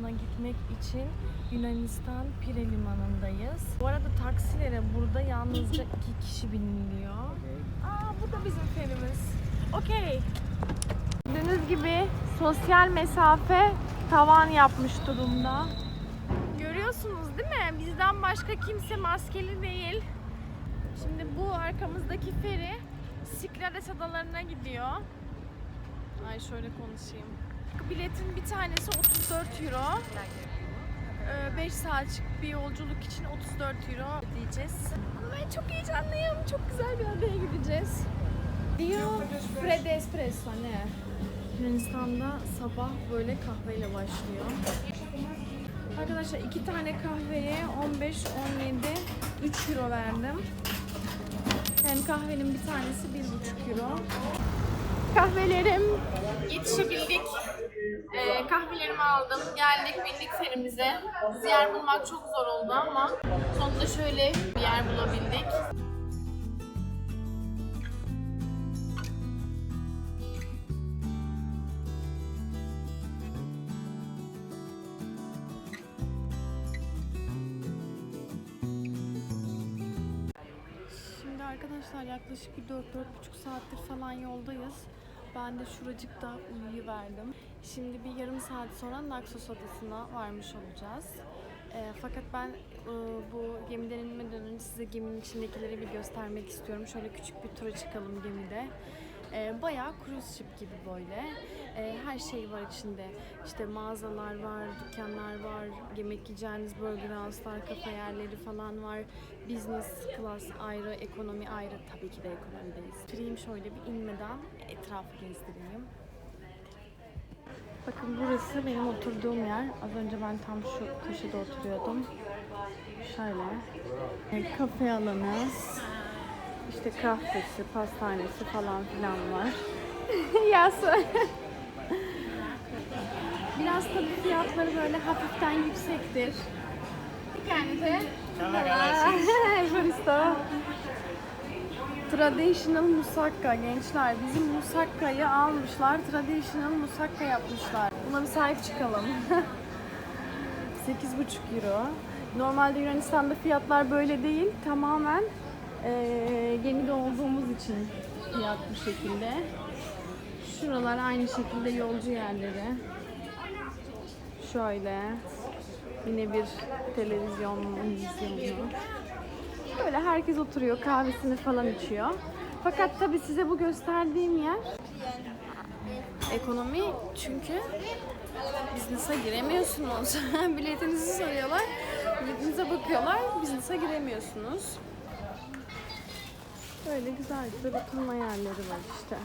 Adası'na gitmek için Yunanistan Pire Limanı'ndayız. Bu arada taksilere burada yalnızca iki kişi biniliyor. Aa bu da bizim ferimiz. Okey. Gördüğünüz gibi sosyal mesafe tavan yapmış durumda. Görüyorsunuz değil mi? Bizden başka kimse maskeli değil. Şimdi bu arkamızdaki feri Siklades adalarına gidiyor. Ay şöyle konuşayım. Biletin bir tanesi 34 euro. 5 saatlik bir yolculuk için 34 euro ödeyeceğiz. Ben çok heyecanlıyım. Çok güzel bir adaya gideceğiz. Dio Fred Espresso ne? Yunanistan'da sabah böyle kahveyle başlıyor. Arkadaşlar iki tane kahveye 15, 17, 3 euro verdim. Yani kahvenin bir tanesi 1,5 euro. Kahvelerim. Yetişebildik. Ee, kahvelerimi aldım. Geldik bindik ferimize. Bizi yer bulmak çok zor oldu ama sonunda şöyle bir yer bulabildik. Arkadaşlar yaklaşık bir 4-4,5 saattir falan yoldayız. Ben de şuracıkta uyuyuverdim. Şimdi bir yarım saat sonra Naxos Adası'na varmış olacağız. Ee, fakat ben e, bu gemiden inmeden önce size geminin içindekileri bir göstermek istiyorum. Şöyle küçük bir tura çıkalım gemide. Ee, bayağı cruise ship gibi böyle. Ee, her şey var içinde. İşte mağazalar var, dükkanlar var, yemek yiyeceğiniz burger house'lar, kafe yerleri falan var. Business class ayrı, ekonomi ayrı. Tabii ki de ekonomideyiz. Süreyim şöyle bir inmeden etrafı gezdireyim. Bakın burası benim oturduğum yer. Az önce ben tam şu köşede oturuyordum. Şöyle. E, Kafe alanı. İşte kahvesi, pastanesi falan filan var. Yası. Biraz tabii fiyatları böyle hafiften yüksektir. Kendinize. Evaristo. Traditional musakka gençler. Bizim musakkayı almışlar. Traditional musakka yapmışlar. Buna bir sahip çıkalım. 8,5 euro. Normalde Yunanistan'da fiyatlar böyle değil. Tamamen eee gemide olduğumuz için fiyat bu şekilde. Şuralar aynı şekilde yolcu yerleri. Şöyle. Yine bir televizyon, vizyonu. Böyle herkes oturuyor, kahvesini falan içiyor. Fakat tabii size bu gösterdiğim yer ekonomi çünkü business'a giremiyorsunuz. Biletinizi soruyorlar, biletinize bakıyorlar, business'a giremiyorsunuz. Böyle güzel güzel oturma yerleri var işte.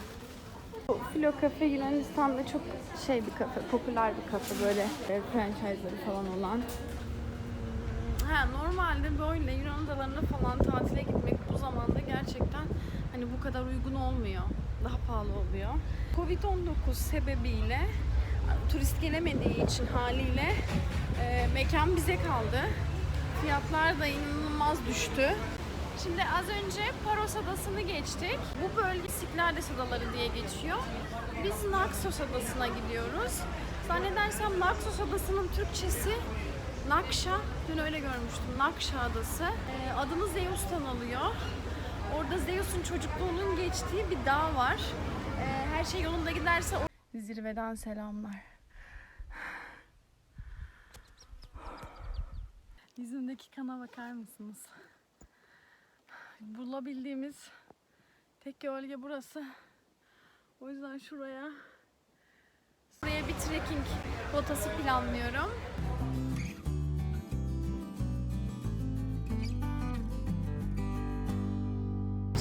Filo Cafe Yunanistan'da çok şey bir kafe, popüler bir kafe böyle e, franchise'ları falan olan. Ha, normalde böyle Yunan adalarına falan tatile gitmek bu zamanda gerçekten hani bu kadar uygun olmuyor. Daha pahalı oluyor. Covid-19 sebebiyle turist gelemediği için haliyle e, mekan bize kaldı. Fiyatlar da inanılmaz düştü. Şimdi az önce Paros Adası'nı geçtik. Bu bölge Siklades Adaları diye geçiyor. Biz Naxos Adası'na gidiyoruz. Zannedersem Naxos Adası'nın Türkçesi Nakşa. Dün öyle görmüştüm. Nakşa Adası. Ee, adını Zeus'tan alıyor. Orada Zeus'un çocukluğunun geçtiği bir dağ var. Ee, her şey yolunda giderse o... Zirveden selamlar. Yüzümdeki kana bakar mısınız? Bulabildiğimiz tek gölge burası. O yüzden şuraya Buraya bir trekking rotası planlıyorum.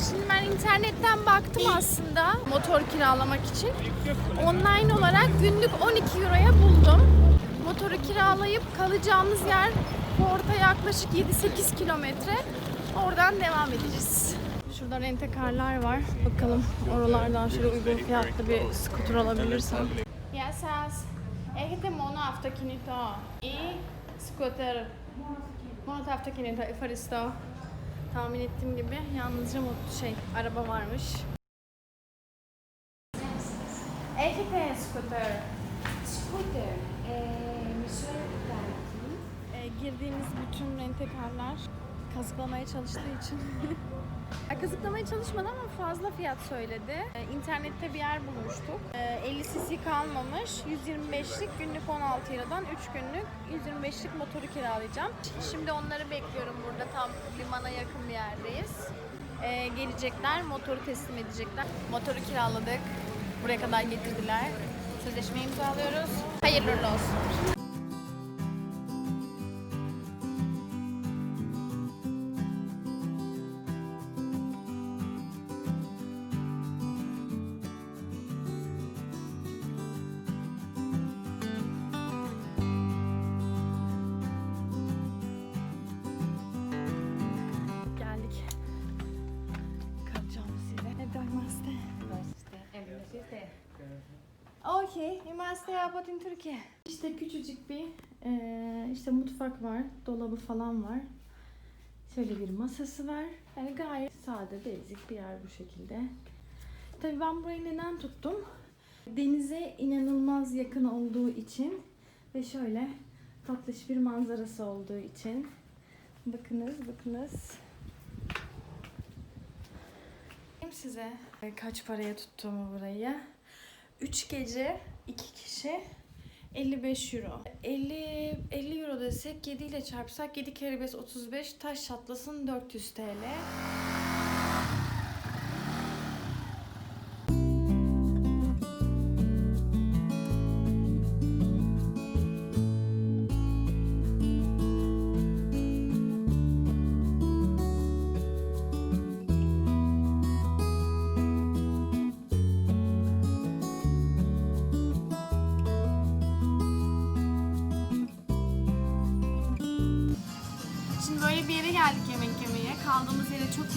Şimdi ben internetten baktım aslında motor kiralamak için. Online olarak günlük 12 euroya buldum. Motoru kiralayıp kalacağımız yer Port'a yaklaşık 7-8 kilometre. Oradan devam edeceğiz. Şurada rentekarlar var. Bakalım oralardan şöyle uygun fiyatlı bir skuter alabilirsem. Yes, yes. Έχετε μόνο αυτοκίνητο ή σκούτερ. Μόνο το αυτοκίνητο. Tahmin ettiğim gibi yalnızca mutlu şey, araba varmış. Eh, Έχετε σκούτερ. Scooter. Ee, girdiğimiz bütün rentekarlar kazıklamaya çalıştığı için. Ya Kazıklamaya çalışmadı ama fazla fiyat söyledi. Ee, İnternette bir yer bulmuştuk. Ee, 50 cc kalmamış. 125'lik günlük 16 liradan 3 günlük 125'lik motoru kiralayacağım. Şimdi onları bekliyorum burada tam limana yakın bir yerdeyiz. Ee, gelecekler, motoru teslim edecekler. Motoru kiraladık. Buraya kadar getirdiler. Sözleşmeyi imzalıyoruz. Hayırlı olsun. Okay, üniversite yapot in Türkiye. İşte küçücük bir eee, işte mutfak var, dolabı falan var. Şöyle bir masası var. Yani gayet sade, basic bir yer bu şekilde. Tabii ben burayı neden tuttum? Denize inanılmaz yakın olduğu için ve şöyle tatlış bir manzarası olduğu için. Bakınız, bakınız. Size kaç paraya tuttuğumu burayı. 3 gece 2 kişi 55 euro. 50 50 euro desek 7 ile çarpsak 7 kere 5 35 taş çatlasın 400 TL.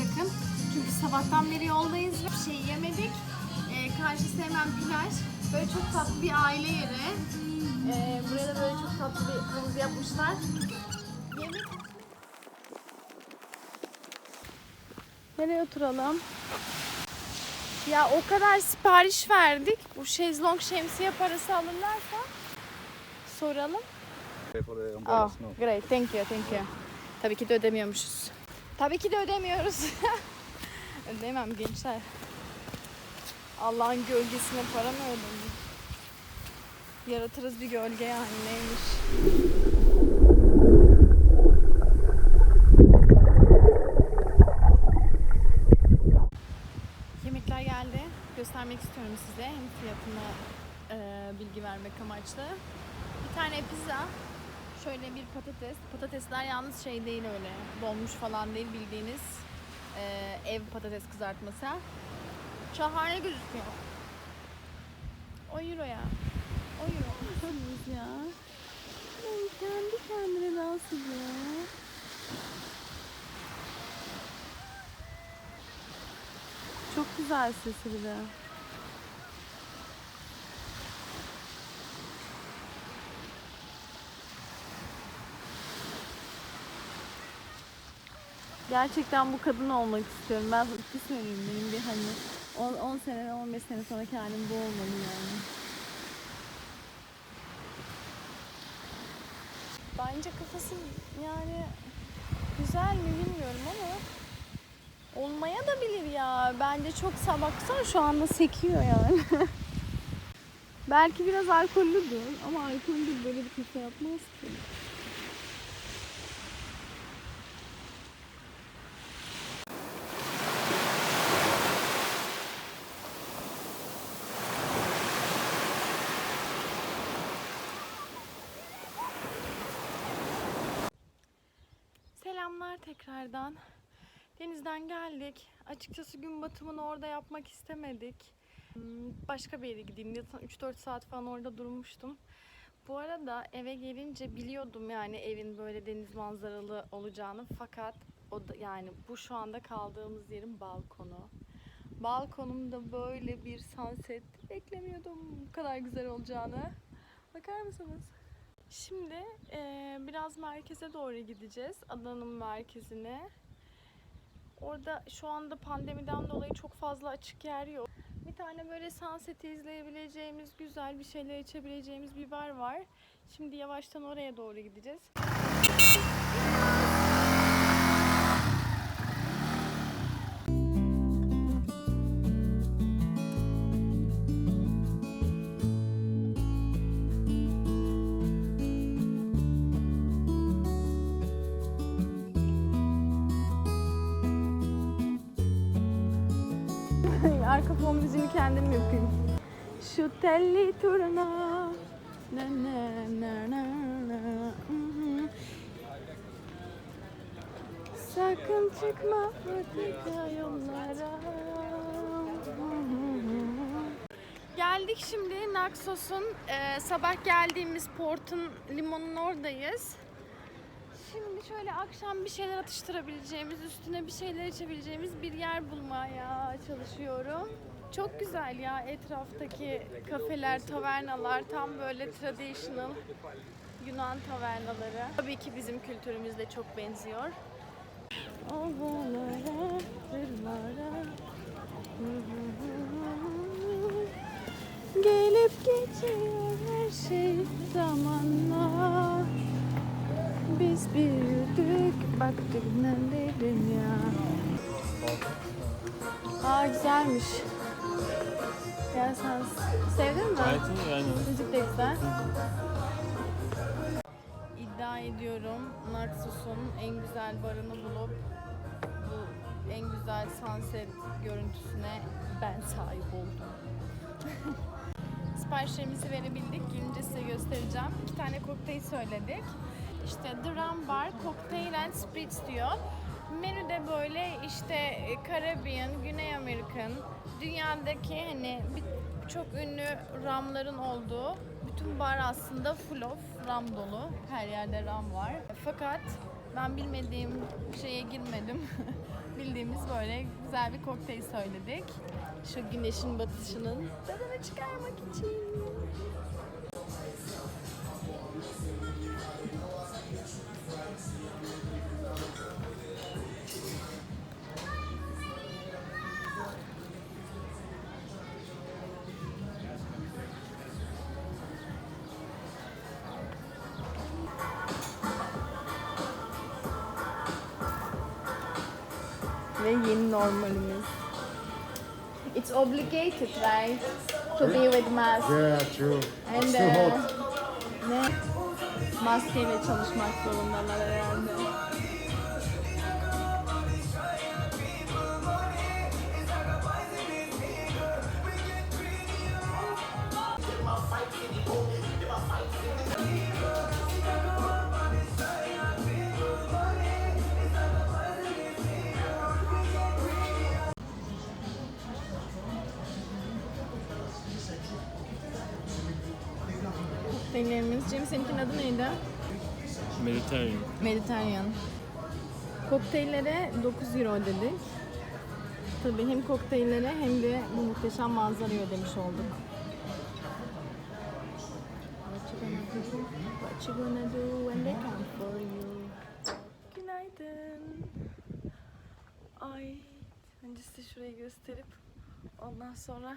Yakın. Çünkü sabahtan beri yoldayız ve bir şey yemedik. Ee, karşısı hemen plaj. Böyle çok tatlı bir aile yeri. Ee, buraya da böyle çok tatlı bir havuz yapmışlar. Yemek... Nereye oturalım? Ya o kadar sipariş verdik. Bu şezlong şemsiye parası alırlarsa soralım. Oh, great. Thank you, thank you. Tabii ki de ödemiyormuşuz. Tabii ki de ödemiyoruz. Ödemem gençler. Allah'ın gölgesine para mı ödemem? Yaratırız bir gölge yani neymiş? Yemekler geldi. Göstermek istiyorum size. Hem fiyatını e, bilgi vermek amaçlı. Bir tane pizza, şöyle bir patates. Patatesler yalnız şey değil öyle, donmuş falan değil bildiğiniz e, ev patates kızartması. Şahane gözüküyor. 10 euro ya. 10 euro. Ya. Ay, kendi kendine dans ediyor. Çok güzel sesi bir de. Gerçekten bu kadın olmak istiyorum. Ben ciddi söyleyeyim benim bir hani 10, 10 sene 15 sene sonra kendim bu olmalıyım yani. Bence kafası yani güzel mi bilmiyorum ama olmaya da bilir ya. Bence çok sabaksan şu anda sekiyor yani. Belki biraz alkollüdür ama alkollü böyle bir kafa yapmaz ki. Selamlar tekrardan. Denizden geldik. Açıkçası gün batımını orada yapmak istemedik. Hmm, Başka bir yere gideyim diye 3-4 saat falan orada durmuştum. Bu arada eve gelince biliyordum yani evin böyle deniz manzaralı olacağını fakat o da, yani bu şu anda kaldığımız yerin balkonu. Balkonumda böyle bir sunset beklemiyordum bu kadar güzel olacağını. Bakar mısınız? Şimdi eee, biraz merkeze doğru gideceğiz. Adanın merkezine. Orada şu anda pandemiden dolayı çok fazla açık yer yok. Bir tane böyle sunset'i izleyebileceğimiz, güzel bir şeyler içebileceğimiz bir bar var. Şimdi yavaştan oraya doğru gideceğiz. Fon müziğini kendim yapayım. Şu telli turna. Na na na na na. Sakın çıkma patika yollara. Geldik şimdi Naxos'un e, sabah geldiğimiz portun limanın oradayız. Şimdi şöyle akşam bir şeyler atıştırabileceğimiz, üstüne bir şeyler içebileceğimiz bir yer bulmaya çalışıyorum. Çok güzel ya etraftaki kafeler, tavernalar tam böyle traditional Yunan tavernaları. Tabii ki bizim kültürümüzle çok benziyor. Gelip geçiyor her şey zamanla Biz büyüdük baktık ne dünya Aa güzelmiş Gel sen sevdin mi? Gayet iyi aynen. Müzik de güzel. İddia ediyorum Naxos'un en güzel barını bulup bu en güzel sunset görüntüsüne ben sahip oldum. Siparişlerimizi verebildik. Gelince size göstereceğim. İki tane kokteyl söyledik. İşte Drum Bar, Cocktail and Spritz diyor. Menüde böyle işte Caribbean, Güney Amerikan, dünyadaki hani çok ünlü ramların olduğu bütün bar aslında full of ram dolu. Her yerde ram var. Fakat ben bilmediğim şeye girmedim. Bildiğimiz böyle güzel bir kokteyl söyledik. Şu güneşin batışının tadını çıkarmak için. Ve yeni normalimiz. It's obligated, right? To be with mask. Yeah, true. And It's too uh, hot. ne? Maskeyle çalışmak zorundalar herhalde. Kokteyllerimiz. Cem seninkinin adı neydi? Mediterranean. Mediterranean. Kokteyllere 9 euro ödedik. Tabii hem kokteyllere hem de bu muhteşem manzarayı ödemiş olduk. What you gonna do? What you gonna do when they come for you? Günaydın. Ay, önce size şurayı gösterip ondan sonra